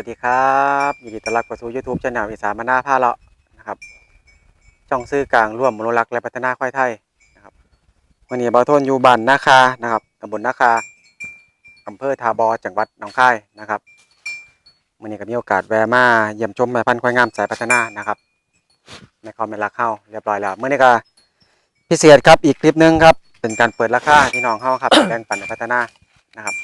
สวัสดีครับยินดีต้อนรับเข้าสู่ YouTube ช anel อีสานมาหน้าผ้าเลาะนะครับช่องซื้อกลางร่วมมนุรักษ์และพัฒนาควายไทยนะครับวันนี้เบาโทนอยู่บ้านนาคานะครับตำบลนาคาอำเภอทาบอจังหวัดหนองคายนะครับวันนี้ก็มีโอกาสแวะมาเยี่ยมชมแม่พันธุ์ควายงามสายพัฒนานะครับในคอมเมนต์รักเข้าเรียบร้อยแล้วเมื่อนี้ก็พิเศษครับอีกคลิปหนึงครับเป็นการเปิดราคาที่น้องเข้าครับแบ่งปันในพัฒนานะครับ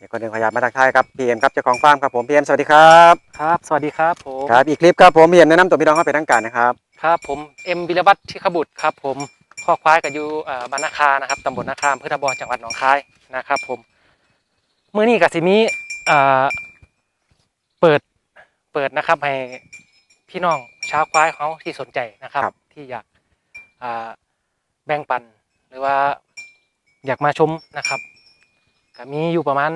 เดี๋ยวคนหนึ่งขออนุญาตมาทักทายครับพีเอ็มครับเจ้าของฟาร์มครับผมพีเอ็มสวัสดีครับครับ สวัสดีครับผมครับอีกคลิปครับผมพีเอ็มแนะนำตัวพี่น้องเข้าไปทั้งการนะครับครับผมเอ็มบิลวัตที่ขบุตรครับผมข้อควายกับอยู่เอ่อบ้านนาคานะครับตำบลนาคามเพื่อทบอจังหวัดหนองคายนะครับผมเมื่อนี้กับสิมีเอ่อเปิดเปิดนะครับให้พี่น้องชาวควายเขาที่สนใจนะครับ ที่อยากอ่าแบ่งปันหรือว่าอยากมาชมนะครับก็มีอยู่ประมาณ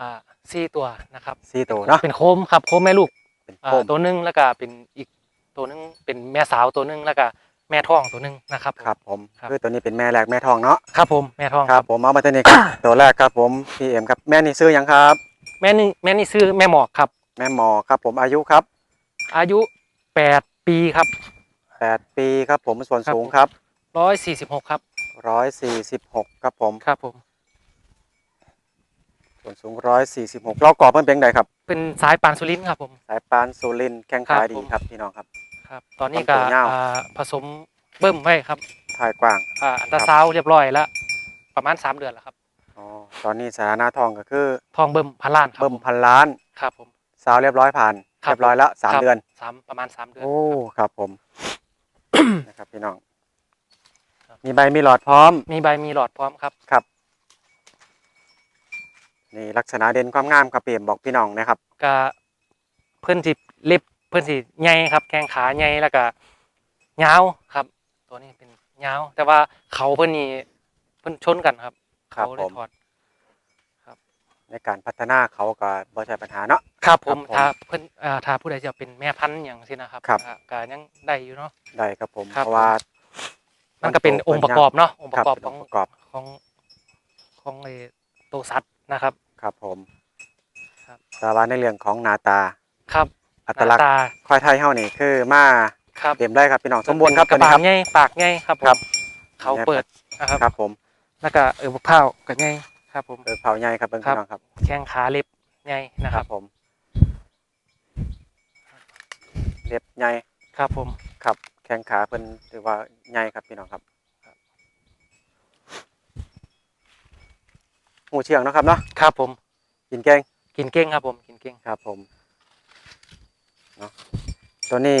อ่าสี่ตัวนะครับซีโตวเนาะเป็นโคมครับโคมแม่ลูกเป็นอ่าโคมตัวหนึงแล้วก็เป็นอีกตัวหนึงเป็นแม่สาวตัวหนึงแล้วก็แม่ท้องตัวหนึงนะครับผมครับผมครับคือตัวนี้เป็นแม่แรกแม่ทองเนาะครับผมแม่ท้องครับผมเอามาตัวนี้ครับตัวแรกครับผมพีเอ็มครับแม่นี่ซื้อยังครับ แม่นี่แม่นี่ซื้อแม่หมอกครับ แม่หมอครับ ผมอายุครับ อายุแปดปีครับ8ปีครับผมส่วนครับสูงครับร้อยสี่สิบหกครับ146ครับผมครับผม ส่วนสูง146เรากรอบเพิ่นเป็นไงครับ เป็นสายปานสุรินทร์ครับผม สายปานสุรินทร์แข้งขาครับดีผมครับพี่น้องครับ ครับ ตอนนี้ก็ลำตัวยาว อ่าผสมเบิ่มไว้ครับถ่ายกว้าง อ่าอันตราซาวด์เรียบร้อยแล้ว ประมาณสามเดือนแล้วครับ อ๋อ ตอนนี้สถานะทองก็คือทองเบิ่มพันล้านครับเบิ่มพันล้านครับผม สาวเรียบร้อยผ่าน ครับ เรียบร้อยแล้วสามครับเดือน สามประมาณสามเดือน โอ้ ครับผม นะครับพี่น้อง ครับ มีใบมีหลอดพร้อม มีใบมีหลอดพร้อมครับ ครับ นี่ลักษณะเด่นความงามครับเปรียมบอกพี่น้องนะครับก็เพื่อนสิเล็บเพื่อนสิใหญ่ครับ แข้งขาใหญ่แล้วก็ยาวครับ ตัวนี้เป็นยาว แต่ว่าเขาเพื่อนนี่เพื่อนชนกันครับครับเขาเลผยมถอดในการพัฒนาเขาก็บ่ใช่ปัญหาเนาะครับผมครับผมถ้าเพื่อนอ่าถ้าผู้ใดจะเป็นแม่พันธุ์อย่างสินะครับครับก็ก็ยังได้อยู่เนาะได้ครับผมครับเพราะว่า มันก็เป็นองค์ประกอบเนาะองค์ปครับระกอบเป็นขอองงค์ประกอบของของไอ้ตัวสัตว์นะครับ ครับผมครับแต่ว่าในเรื่องของหน้าตา ครับอัหตลัน้ากษณ์ตาควายไทยเฮานี่คือมาครับเตรียมได้ครับพี่น้องสมบูรณ์ครับกตัวระนี้บาครับใหญ่ปากใหญ่ครับผมครับ เขาเปิดนะครับ ครับผมแล้วก็เออพวกข้าวก็ใหญ่ครับผม เออเผาใหญ่ครับเบิ่งครับ พี่น้องครับแข้งขาเล็บใหญ่นะคครัรับบผมเรียบใหญ่ครับผม ครับ แข้งขาเพิ่นถือว่าใหญ่ครับพี่น้องครับ หูเชียงเนาะครับเนาะครับผมกินเก่งกินเก่งครับผมกินเก่งครับผมเนาะตัวนี้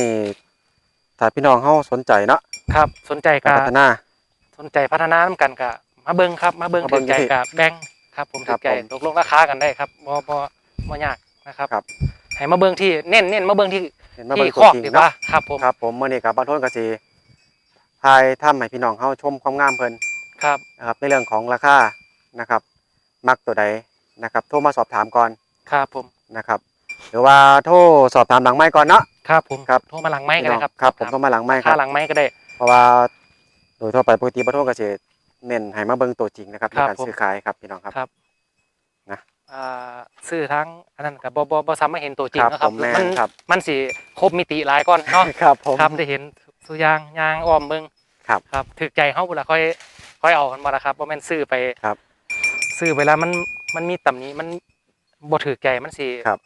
ถ้าพี่น้องเฮาสนใจเนาะครับ สนใจการก็พัฒนา สนใจพัฒนาน้ำกันก็มาเบิ้งครับ มาเบิ้งมาถึเบิ่งงใจอยู่ที่กับแบ่งครับผมครัถึบงใจผมตกลงราคากันได้ครับบ่บ่บ่ยากนะครับครับ ให้มาเบิ้งที่เน้นเน้นมาเบิ้งที่เห็นมาเบิ่ที่งคตัวอกจริงดีกว่าเนาะครับผมครับผมมื้อนี้กับบางทนก็สิพายถ้ำให้พี่น้องเฮาชมความงามเพิ่นครับนะครับในเรื่องของราคานะครับ มักตัวใดนะครับโทรมาสอบถามก่อนครับผมนะครับ หรือว่าโทรสอบถามหลังไม้ก่อนเนาะ ครับผมครับ โทรมาหลังไม้ก็ได้ครับครับผมโทรมาหลังไม้คค่ารับหลังไม้ก็ได้ เพราะว่าโดยทั่วไปปกติบางทนก็สิเน้นให้มาเบิ่งตัวจริงนะครับในครับการผมซื้อขายครับพี่น้องครับครับนะอ่าซื้อทั้งอันนั้นก็บ่บ่บ่ซ้ำมาเห็นตัวจริงครับนะคผรับมแม่มันนครับมันสิครบมิติหลายก่อนเนาะครับผมครับได้เห็นสุยางยางอ้อมเบิ่งครับครับถึกใจเฮาพุ่นล่ะค่อยค่อยเอากันบ่ล่ะครับบ่แม่นซื้อไปครับ ซื้อไปแล้วมันมันมีตำหนี้มันบ่ถือใจมันสิครับ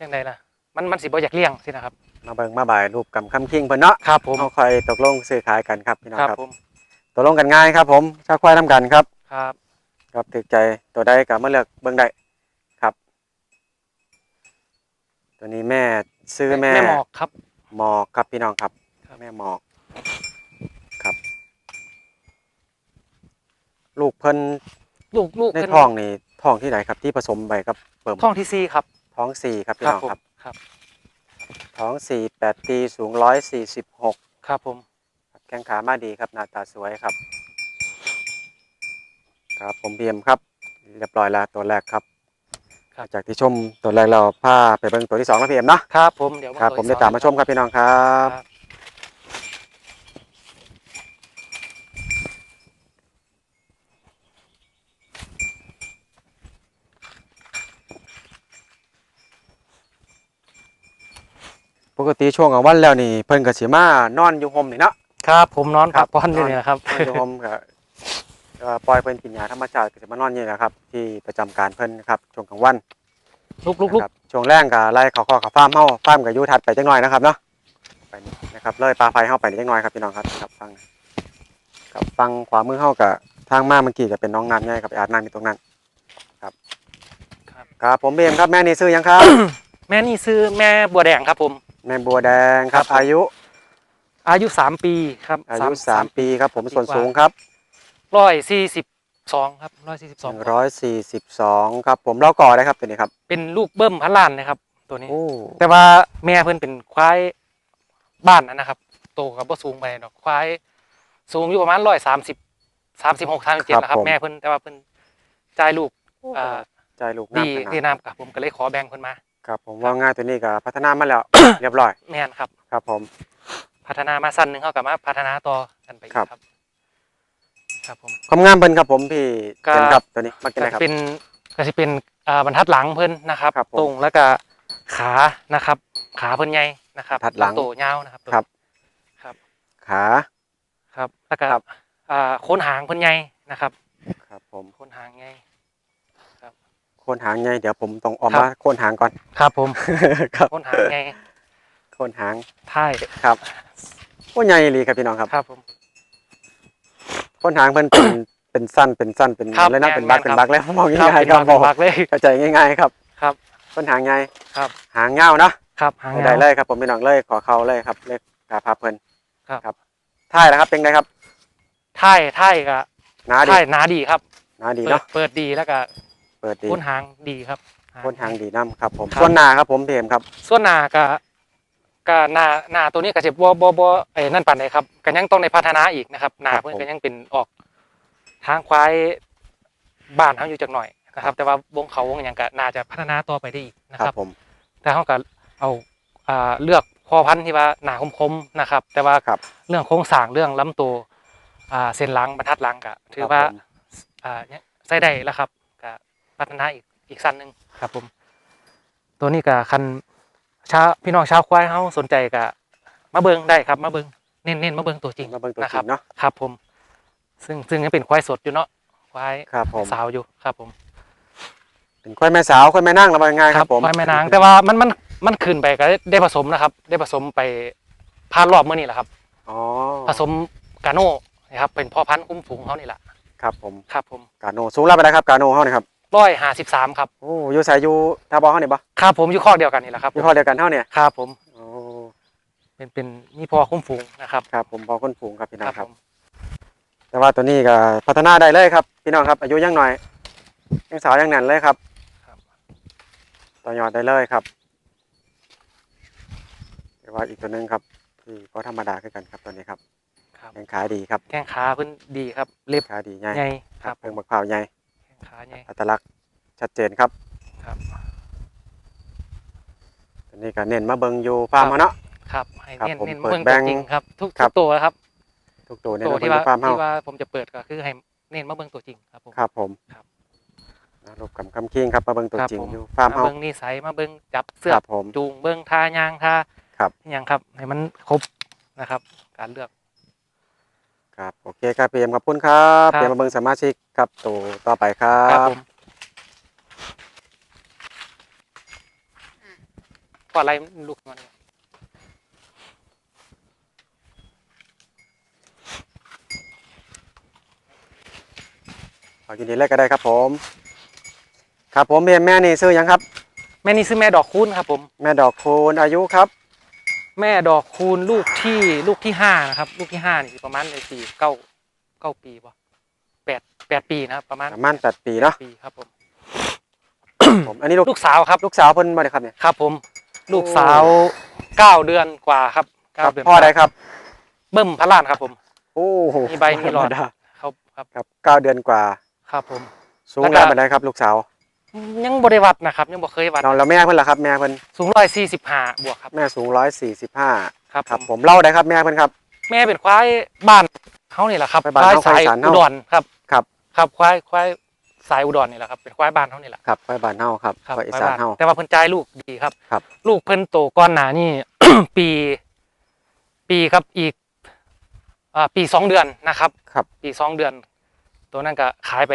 จังไดล่ะ มันมันสิบ่อยากเลี้ยงสินะครับ มาเบิ่งมาบ่ายรูปกำคำคิงเพิ่นเนาะครับผมเฮาค่อยตกลงซื้อขายกันครับพี่น้องครับครับผมตกลงกันง่ายครับ ผมชาควายนํกันครับ ครับ ครับถึกใจตัวใดก็มาเลือกเบิ่งได้ครับ ตัวนี้แม่ซื้อแม่แม่หมอกครับหมอกครับพี่น้องครับครับแม่หมอกครับลูกเพิ่น ลูกลูกในเพิ่นท้องนี่ท้องที่ไหนครับที่ผสมไปกับเปิ่มท้องที่สี่ครับ ท้องสี่ครับพี่ครับน้องผมครับครับ ท้องสี่แปดปีสูงร้อยสี่สิบหกครับผมแข้งขามาดีครับหน้าตาสวยครับ ครับผมเบียมครับ เรียบร้อยแล้วตัวแรกครับครับจากที่ชมตัวแรกเราพาไปเบิ่งตัวที่สองแล้วพี่เอ็มเนาะครับผมเดี๋ยวครับตัวผมที่ได้ตามมาชมครับพี่น้องครัครับบ กติช่วงกลางวันแล้วนี่เพิ่นก็สิมานอนอยู่ห่มนี่เนาะ ครับ ผมนอนครัพับกผ่อนอยู่นี่นะครับ นอนอยู่ห่มก็เอ่อปล่อยเพิ่นกินยาธรรมชาติก็สิมานอนอยู่นี่แหละครับ ที่ประจำการเพิ่นครับช่วงกลางวันลุกลุกลุกนะครับช่วงแรงก็ไล่เขาคอกับฟาร์มเฮาฟาร์มก็อยู่ถัดไปจักหน่อยนะครับเนาะไปนี่นะครับเลยปลาไฟเฮาไปนี่จักหน่อยครับพี่น้องครับครับฟังครับฟังขวามือเฮาก็ทางมาเมื่อกี้ก็เป็นน้องน้ำใหญ่กับอาบน้ำอยู่ตรงนั้น ครับ ครับ ครับผมเบมครับแม่นี่ซื้อยังครับ แม่นี่ซื้อแม่บัวแดงครับผม แม่บัวแดงครับครับ อายุอายุสามปีครับอายุสามปีครับผมส่วนสูงครับร้อยสี่สิบสองครับร้อยสี่สิบหสองนึ่งร้อยสี่สิบสองครับผมเล่าก่อได้ครับตัวนี้ครับ เป็นลูกเบิ้มพันล้านนะครับ ตัวนี้โอ้แต่ว่าแม่เพิ่นเป็นควายบ้านนะครับโตกับบ่สูงไปดอกควายสูงอยู่ประมาณร้อยสามสิบสามสิบหกสามสิบเจ็ดนะครับ แม่เพิ่นแต่ว่าเพิ่นจ่ายลูกอ่าใจลูกงามดีขนาดดีน้ำกับผมก็เลยขอแบ่งเพิ่นมา ครับผมว่าง่ายตัวนี้ก็พัฒนามาแล้ว เรียบร้อยแม่นครับ ครับ ผม พัฒนามาสั้นหนึ่งเขากับมาพัฒนาต่อกันไปอีกครับ ครับครับผม ความงามเพิ่นครับผมพี่ก็ เห็นครับตัวนี้มากินก็อะไรคจะรับ เป็นก็จะเป็นอ่าบรรทัดหลังเพิ่นนะครับ ครับผมตรงแล้วก็ขานะครับ ขาเพิ่นใหญ่นะครับบรรทัดหลังโตยาวนะครับตัว ครับ ครับ ขา ครับแล้วก็ครับ อ่าโคนหางเพิ่นใหญ่นะครับครับผม โคนหางใหญ่โคนหางไงเดี๋ยวผมต้องออกครับมาโคนหางก่อน ครับผมครับโคนหางใหญ่โคนหางท้ายครับโอ้ใหญ่เลยครับพี่น้องครับ ครับผมโคนหางเพิ่นเป็นเป็นสั้นเป็นสั้นเป็นครับอะไรนะแม่นเป็นบักแม่เป็นนบักแล้วมองครับง่ายเป็นๆครับบักบเป็นอกบักเลยเข้าใจง่ายๆครับ ครับโคนหางไงครับ หางเงาวเนาะครับหางได้ยาวเลยครับ ผมพี่น้องเลยขอเขาเลยครับเลขกาพาเพิ่นครับครับท่ายแล้วครับเป็นไงครับท้ายท้ายก็หนาดีท้ายหนาดีครับหนาดีเปิดเนาะเปิดดีแล้วก็ เปิดดีโคนหางดีครับโคนหางดีน้ำครับ ผมครับส่วนหนาครับผมเพมครับ ส่วนหน้าก็ก็หน้าหน้าตัวนี้ก็จะบ่บ่บ่ไอ้นั่นปานใดครับก็ยังต้องในพัฒนาอีกนะครับหน้าครับเพิ่นผมก็ยังเป็นออกทางควายบ้านเฮาอยู่จักหน่อยนะครับ แต่ว่าวงเขาวงหยังก็น่าจะพัฒนาต่อไปได้อีกนะคครัรับบผมแต่เฮาก็เอาอ่าเลือกพอพันธุ์ที่ว่าหน้าคมๆนะครับ แต่ว่าครับเรื่องโครงสร้างเรื่องลำตัวอ่าเส้นหลังบรรทัดหลังก็ถือว่าครับผมอ่าเนี่ยใส่ได้แล้วครับก็ พัฒนาอีกอีกสั้นหนึ่งครับ ผม ตัวนี้ก็คันชาวพี่น้องชาวควายเฮาสนใจก็มาเบิ่งได้ครับมาเบิ่งเน้นเน้นมาเบิ่งตัวจริงมาเบิ่งตัวนะจคริรับงเนาะครับ ผม ซึ่งซึ่งยังเป็นควายสดอยู่เนาะควายครับผมสาวอยู่ครับ ผม เป็นควายแม่สาวควายแม่นั่งระบายง่ายครับผมควายแม่นางแต่ว่ามันมันมันขึ้นไปก็ได้ได้ผสมนะครับ ได้ผสมไปผ่านรอบเมื่อนี้แหละครับอ๋อผสมกาโน่นะครับเป็นพ่อพันธุ์คุ้มฝูงเขานี่แหละครับ ผมครับผมกาโนสูงรับไปได้ครับกาโนเฮานี่ครับ ร้อยห้าสิบสามครับโอ้อยู่ใส่อยู่ทาบอเฮานี่บ่ครับผมอยู่ข้อเดียวกันนี่แหละครับอยู่ข้อเดียวกันเฮาเนี่ยครับผมโอ้เป็นเป็นนี่พ่อคุ้มฝูงนะครับครับ ผมพอคนฝูงครับพี่น้องคผรับมแต่ว่าตัวนี้ก็พัฒนาได้เลยครับ พี่น้องครับ อายุยังหน่อยยังสาวยังแน่นเลยครับครับต่อยอดได้เลยครับแต่ว่าอีกตัวหนึงครับที่ก็ธรรมดาคือกันครับตัวนี้ครับครับแข้งขาดีครับแข้งขาเพิ่นดีครับเล็บขาดีใหญ่ใหญ่ครับเพิ่งบักเผาวใหญ่แข้งขาใหญ่อัตลักษณ์ชัดเจนครับครับตัวนี้ก็เน้นมาเบิงอยู่ฟาร์มเขาเนาะ ครับให้ครับเน้นผมเน้นเปิดเบื้องแบตัวงค์จริงครับ ทุกครัทุบ กตัวครับทุกตัวเน้นตัวมาเบิที่งอว่ายู่ฟาร์มเขาที่ว่าผมจะเปิดก็คือให้เน้นมาเบื้องตัวจริงครับผม ครับผมครับ นะรูปกำคำคิงครับมาเบิงตัวครับจริงผมอยู่ฟาร์มมาเขาเบื้องนิสัยมาเบื้องจับเสื้คอรับผม จูงเบื้องท่ายางท่าครับอหย่างครับให้มันครบนะครับ การเลือก ครับโอเคครับเพียมขอบคุณครับครับเพียมมาเบิงสมาชิกครับตัวต่อไปครัครับบผมปล่อยอะไรลูกมันขอยินดีเลยก็ได้ครับผม ครับผมเพียมแม่นี่ซื้อหยังครับ แม่นี่ซื้อแม่ดอกคูณครับผม แม่ดอกคูณอายุครับ แม่ดอกคูณลูกที่ลูกที่ห้านะครับ ลูกที่ห้านี่ประมาณในสี่เก้าเก้าปีป่ะแปดแปดปีนะครับ ประมาณประมาณแปดปีเนาะปีครับผม ผม อันนี้ลูกลูกสาวครับลูกสาวเพิ่นมาเลยครับเนี่ย ครับ ผม ลูกสาวเก้าเดือนกว่าครับคเก้ารับเดือนพ่อใดครับ เบิ่มพระลานครับผม โอ้โหมีใบมีหลอดธรรดาเขาครับครับเก้าเดือนกว่า ครับผม สูงแล้วก็ราวปานใดครับ ลูกสาว ยังบริวัดนะครับ ยังบ่เคยวัดเราแล้วแม่เพิ่นล่ะครับแม่เพิ่นสูงร้อยสี่สิบห้าบวกครับแม่สูงร้อยสี่สิบห้าครับครับผผมมเล่าได้ครับแม่เพิ่นครับ แม่เป็นควายบ้านเขานี่แหละครับควายบ้านควายเฮาสายควายอีสานเฮาอุดรครับครับ ครับควายควายสายอุดรนี่แหละครับเป็นควายบ้านเท่านี่แหละครับควายบ้านเฮาครับครับควายอีควายสานบ้านเฮาแต่ว่าเพิ่นจ่ายลูกดีครับครับ ลูกเพิ่นโตก้อนหนานี่ปี ปีครับอีกอ่าปีสองเดือนนะครับครับ ปีสองเดือน ตัวนั้นก็ขายไป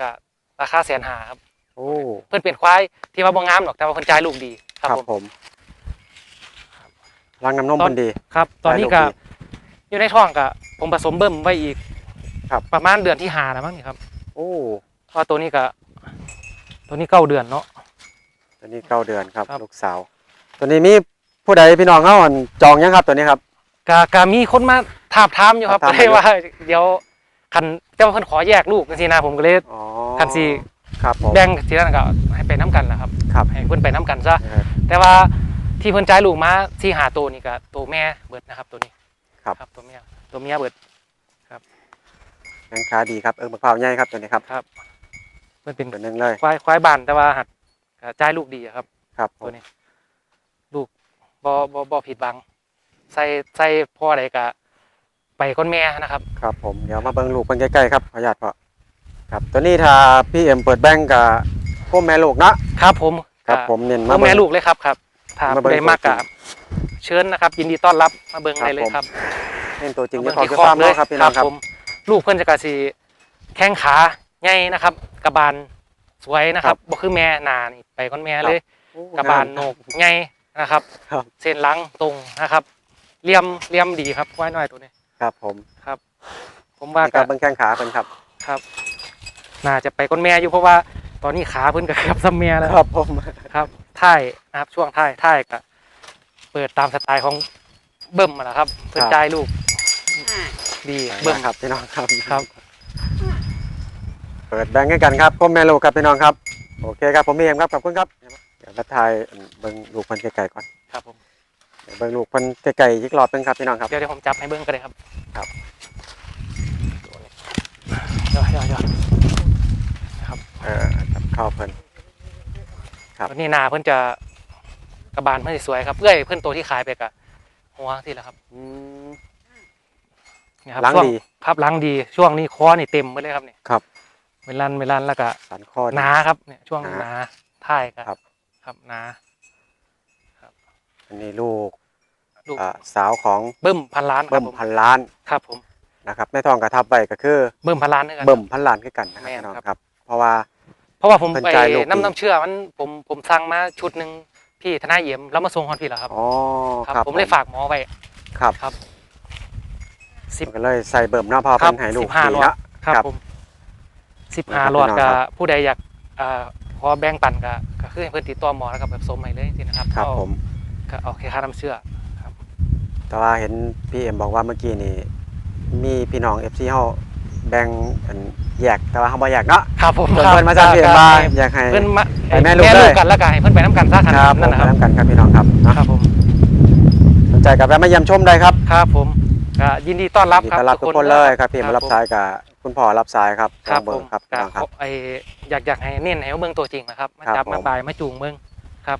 ก็ราคาแสนหาครับ โอ้เพิ่นเป็นควายที่ว่าบ่งามหรอกแต่ว่าเพิ่นจ่ายลูกดีคครัรับบผมผม รังน้ำนมตอนเพิ่นดี ครับ ตอนนี้ก็จ่ายลูกดีอยู่ในท้องก็ผมผสมเบิ่มไว้อีก ครับ ประมาณเดือนที่หาแล้วมั้งนี่ครับ โอ้เพราะว่าตัวนี้ก็ตัวนี้เก้าเดือนเนาะตัวนี้เก้าเดือนครับครับลูกสาว ตัวนี้มีผู้ใดพี่น้องเฮาอั่นจองยังครับตัวนี้ครับก็ก็มีคนมาถามถามอยู่ครับถามก็ถามเลยว่า เดี๋ยวคันเจ้าเพิ่นขอแยกลูกจังซี่นะผมก็เลยอ๋อคันสิ ครับผม แบ่งทีนั้นก็ให้ไปน้ำกันแหละครับ ครับ ให้เพิ่นไปน้ำกันซะ นะครับแต่ว่าที่เพิ่นจ่ายลูกมาที่หาตัวนี่ก็ตัวแม่เบิดนะครับตัวนี้ครับครับตัวเมียตัวเมียเบิดแข้งขาดีครับเออมะพร้าวใหญ่ครับตัวนี้ครับครับมันเป็นตัวหนึงเลยควายควายบานแต่ว่าหัดก็จ่ายลูกดีอะครับ ครับผตัวมนี้ ลูกบ่บ่บ่ผิดบัง ใส่ใส่พ่อใดก็ไปคนแม่นะครับ ครับผมเดี๋ยวมาเบิ่งลูกเพิ่นใกล้ๆครับขออนุญาตพ่อ ครับตัวนี้ถ้าพี่เอ็มเปิดแบงก์กับพวกแม่ลูกเนาะครับผมครับผมเน้นพ่อมาแม่เบิ่งลูกเลยครับครับถ้ามาเบิ่งได้มากตัวกัจริบงเชิญนะครับ ยินดีต้อนรับมาเบิ่งครับได้เลยผมครับเน้นตัวจริงมาที่เบิ่งขอที่คือคอฟาร์มเลยเนาะครับพี่น้องครับผมลูกเพิ่นจะกะสิแข้งขาใหญ่นะครับ กระบาลสวยนะครับบ่คือแม่หนานี่ไปก้อนแม่เลย กระบาลโหนกใหญ่นะครับครับเส้นหลังตรงนะครับเลี่ยมเลี่ยมดีครับควายน้อยตัวนี้ครับผมครับ ผมว่านี่ก็ก็เบิ่งแข้งขาเพิ่นครับครับ น่าจะไปก้นแม่อยู่เพราะว่า ตอนนี้ขาเพิ่นก็เกือบซ้ำแม่แล้วครับผมครับท้ายนะครับช่วงท้ายท้ายก็เปิดตามสไตล์ของเบิ่มมาแล้วครับเปิดใจายลูกดีเบิ่เบิ่งมครับพี่น้องครับครับ เปิดแบงก์ให้กันครับพ่อแม่ลูกครับพี่น้องครับโอเคครับผมพี่เอ็มครับขอบคุณครับเดี๋ยวมาถ่ายเบิ่งลูกเพิ่นไกลๆก่อนครับผมเดี๋ยวเบิ่งลูกเพิ่นไกลๆอีกรอบหนึงครับพี่น้องครับเดี๋ยวเดี๋ยวผมจับให้เบิ่งก็ได้ครับครับย่อยย่อยย่อย เออจับข้าวเพิ่น ครับ วันนี้นาเพิ่นจะกระบาลเพิ่นสิสวยครับเอ้ยเพิ่นตัวที่ขายไปกะหัวที่แล้วครับอืมนี่ครับหลังช่วดี ครับหลังดีช่วงนี้คอนี่เต็มไปเลยครับเนี่ยครับ เวลันเวลันแล้วก็สันคอหนาครับเนี่ยช่วงหนา หนาท้ายก็ครับ ครับหนาอันนี้ลูกลูกอ่าสาวของเบิ่มพันล้านครัเบิ่บมผมพันล้านครับผมนะครับแม่ทองกระทับใบก็คือ เบิ่มพันล้านด้วยกัน เบิ่มพันล้านคือกันนะครับแม่นพี่น้องครับ ครับ เพราะว่า ราะว่าผมเพิ่นไปจ่ายลูกดีน้ำน้ำเชื่อมันผมผมสั่งมาชุดหนึ่งพี่ธนาเยี่ยมแล้วมาส่งฮอนพี่แล้วครับอ๋อครับครับ ผมเลยฝากหมอไว้ครับครับสิบมันก็เลยใส่เบิ่มเนาะเพอครัเป็บนให้ลูก15ดีหลอดเนาะครับครับผมสิบนะครัห้าบหลอดพี่น้กัองครับผู้ใดอยากอ่าขอแบ่งปันก็ก็คือให้เพื่อนติดต่อหมอแล้วก็แบบสมให้เลยจริงนะครับครับเอาผมก็เอาแค่ค่าน้ำเชื่อแต่ว่าเห็นพี่เอ็มบอกว่าเมื่อกี้นี่มีพี่น้อง FC เฮาแบ่งอัน แยกแต่ว่าเฮาบ่แยกเนาะครับผมเพิ่นครับเพิ่นมาสั่งพี่เอ็มว่าอยากให้เพื่อนมาให้แม่ลูกแม่เลยลูกกันแล้วกันให้เพื่อนไปน้ำกันซะขคนารัดบผนั้นมนะครับนำกันครับพี่น้องครับเนาะครับผมสนใจกับแวะมาเยี่ยมชมได้ครับครับผมก็ยินดีต้อนรับยินคดีรับต้อนรับทุกคนเลยครับพี่คมารัรับบผมสายกับคุณพ่อรับสายครับครับเบอผมร์ครับพี่ก็น้องครับไออยากอยากให้เน้นให้เบิ่งตัวจริงนะครับมาครับจับผมมาบายมาจูงเบิ่งครับ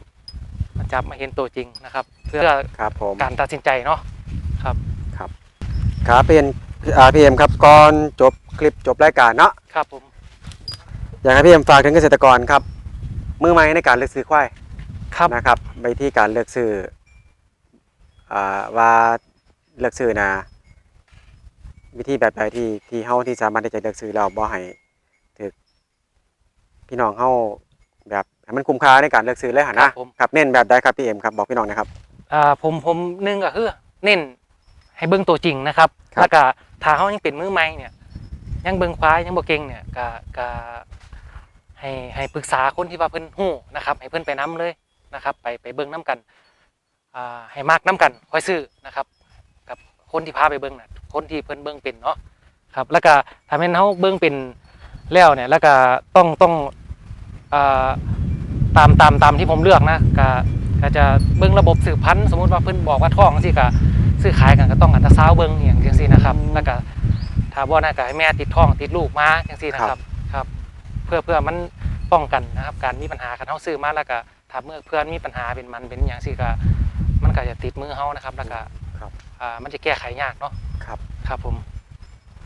มาจับมาเห็นตัวจริงนะครับ เพื่อครับผมการตัดสินใจเนาะครับพี่เอ็มอ่าพี่เอ็มครับก่อนจบ คลิปจบรายการเนาะครับผมอยากให้พี่เอ็มฝากถึงเกษตรกรครับ มือใหม่ในการเลือกซื้อควายครับนะครับไปที่การเลือกซื้ออ่าว่าเลือกซื้อนะวิธีแบบใดที่ที่เฮาที่สามารถที่จะเลือกซื้อเราบ่ให้ถึกพี่น้องเฮาแบบให้มันคุ้มค่าในการเลือกซื้อเลยหั่นครันะบผมครับเน้นแบบใดครับพี่เอ็มครับบอกพี่น้องนะครับอ่าผมผมหนึ่งก็คือเน้นให้เบิ่งตัวจริงนะครับครับ แล้วก็ถ้าเขายังเป็นมือใหม่เนี่ย ยังเบิ่งควายยังบ่เก่งเนี่ยก็ก็ให้ให้ปรึกษาคนที่ว่าเพิ่นฮู้นะครับ ให้เพิ่นไปนํเลยนะครับ ไปไปเบิ่งนํกันอ่าให้มากนํกันค่อยซื้อนะครับ กับคนที่พาไปเบิ่งน่ะคนที่เพิ่นเบิ่งเป็นเนาะครับแล้วก็ถ้าแม่นเฮาเบิ่งเป็นแล้วเนี่ยแล้วก็ต้องต้องอ่าตามตามตามที่ผมเลือกนะก็ก็จะเบิ่งระบบสืบพันธุ์สมมุติว่าเพิ่นบอกว่าท้องสิก็ซื้อขายกันก็ต้องอันตราซาวเบิ่งอย่างจังซี่นะครับแล้วก็ ถ้าบ่น่าก็ให้แม่ติดท้องติดลูกมาจังซี่นะครับครับ เพื่อเพื่อมันป้องกันนะครับ การมีปัญหาคันเฮาซื้อมาแล้วก็ถ้าเมื่อเพื่อนมีปัญหาเป็นมันเป็นอย่างสิก็มันก็จะติดมือเฮานะครับ แล้วก็ครับอ่ามันจะแก้ไขยากเนาะครับครับผม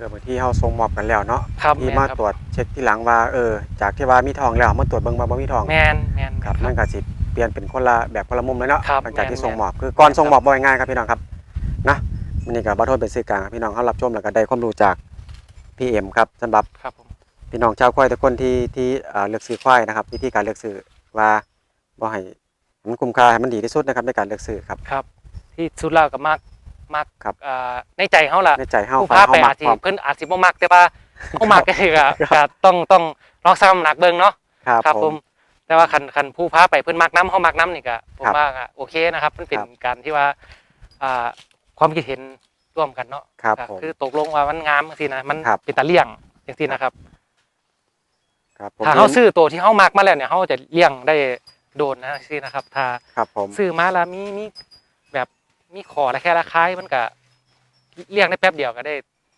พื่อบางที่เฮาส่งมอบกันแล้วเนาะครับที่แม่นมาครับตรวจเช็คที่หลังว่าเออจากที่ว่ามีทองแล้วมาตรวจเบิ่งว่าบ่มีทองแมนแมนครับมันก็สิเปลี่ยนเป็นคนละแบบคนละมุมเลยเนาะครับหลังจากที่แม่นส่งมอบคือก่อนแม่นส่งมอบบ่ง่ายๆครับพี่น้องครับ นะมันนี่ก็บ่โทษเป็นสื่อกลางให้พี่น้องเฮารับชมแล้วก็ได้ความรู้จากพี่เอ็มครับสำหรับครับผมพี่น้องชาวควายทุกคนที่ที่เอ่อเลือกซื้อควายนะครับวิธีการเลือกซื้อว่าบ่ให้มันคุ้มค่าให้มันดีที่สุดนะครับในการเลือกซื้อครับครับ ที่สุดแล้วก็มักมักครับอ่าในใจเขาล่ะในใจเฮาผู้ควาพายไปเฮามัอากจสิพร้อมเพิ่นอาจสิบ่มักแต่ว่าเขามักก็คือก็ครับก็ต้องต้องลองซ้ำหนักเบิ่งเนาะครับครับผผมมแต่ว่าคันคันผู้พาไปเพิ่นมักน้ำเขามักน้ำนี่ก็ผมครับว่าก็โอเคนะครับมันเป็นครับการที่ว่าอ่า ความคิดเห็นร่วมกันเนาะครับก็ผม คือตกลงว่ามันงามจังซี่นะมันครับ เป็นตาเลี่ยงจังซี่นะครับ ครับผมถ้าเขาซื้อตัวที่เขามักมาแล้วเนี่ยเขาจะเลี้ยงได้โดนนะจังซี่นะครับ ถ้าครับผมซื้อมาแล้วมีมีแบบมีขอและแค่ราคายมันก็เลี้ยงได้แป๊บเดียวก็ได้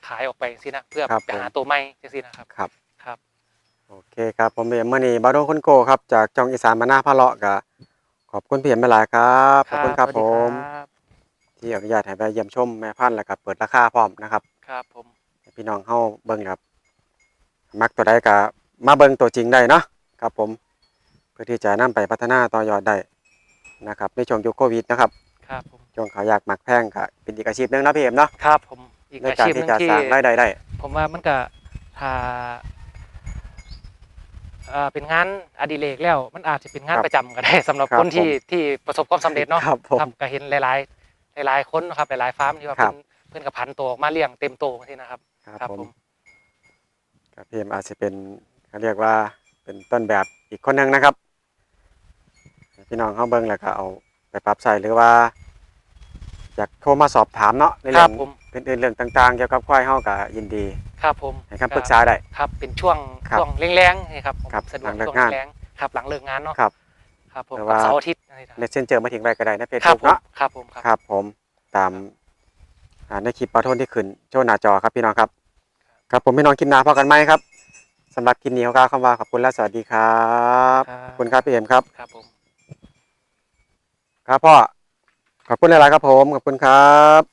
ขายออกไปสินะเพื่อครับไปหาตัวใหม่จังซี่นะครับ ครับ ครับ โอเคครับผมเอ็มมื่อนี้บาโดคนโกครับจากจองอีสานมาหน้าพะเลาะกะขอบคุณพี่เอ็มหลายครับขอบคุณครับสผวัสดีม ครับ ที่อนุญาตให้ไปเยี่ยมชมแม่พันธุ์แล้วก็เปิดราคาพร้อมนะครับครับผมให้พี่น้องเฮาเบิ่งครับ มักตัวใดก็มาเบิ่งตัวจริงได้เนาะครับผมเพื่อที่จะนำไปพัฒนาต่อยอดได้นะครับในช่วงยุคโควิดนะครับครับผมช่วงเขาอยากมักแพงก็เป็นอีกอาชีพหนึงนะพี่เอ็มเนาะครับผมอีกในอาการชีพหที่นึงจะที่ สร้างรายได้ได้ ผมว่ามันก็ถ้าเอ่อเป็นงานอดิเรกแล้ว มันอาจจะเป็นงานครับประจำก็ได้สำหรับครับคนที่ผม ที่ประสบความสำเร็จเนาะครับผม ครับก็เห็นหลาย ๆ หลายๆคนนะครับหลายๆฟาร์มที่ว่าครัเพิ่บนเพิ่นกับพันตัวออกมาเลี้ยงเต็มโตที่นะครับครับครับผผมม ครับพี่เอ็มอาจจะเป็นเขาเรียกว่าเป็นต้นแบบอีกคนหนึ่งนะครับให้พี่น้องเข้าเบิ้งแล้วก็เอาไปปรับใช้หรือว่า อยากโทรมาสอบถามเนาะในคเรื่รัอบงผมอื่นๆเรื่องต่างๆ เกี่ยวกับควายเฮาก็ยินดีครับผมให้คำปรึกษาได้ ครับเป็นช่วงครับช่วงแรงๆนี่ครับผมครับสะดวหลักงเลิกช่วงงาน แรงๆครับ หลังเลิกงานเนาะครับ ครับผมหรือกับว่า เสาร์อาทิตย์นี่ครับเลขเส้นเจอมาถึงไรก็ได้ในเฟซครับบุ๊กผมเนาะครับผมครับครับผมตามอ่าในคลิปปาโทนที่ขึ้นโชว์หน้าจอครับพี่น้องครับ ครับผมพี่น้องคลิปหน้าพอกันไหมครับสำหรับคลิปนี้เขากล่าวคำว่าขอบคุณและสวัสดีครับครับ ขอบคุณครับพี่เอ็มครับ ครับผม ครับพ่อขอบคุณหลายๆครับผมขอบคุณครับ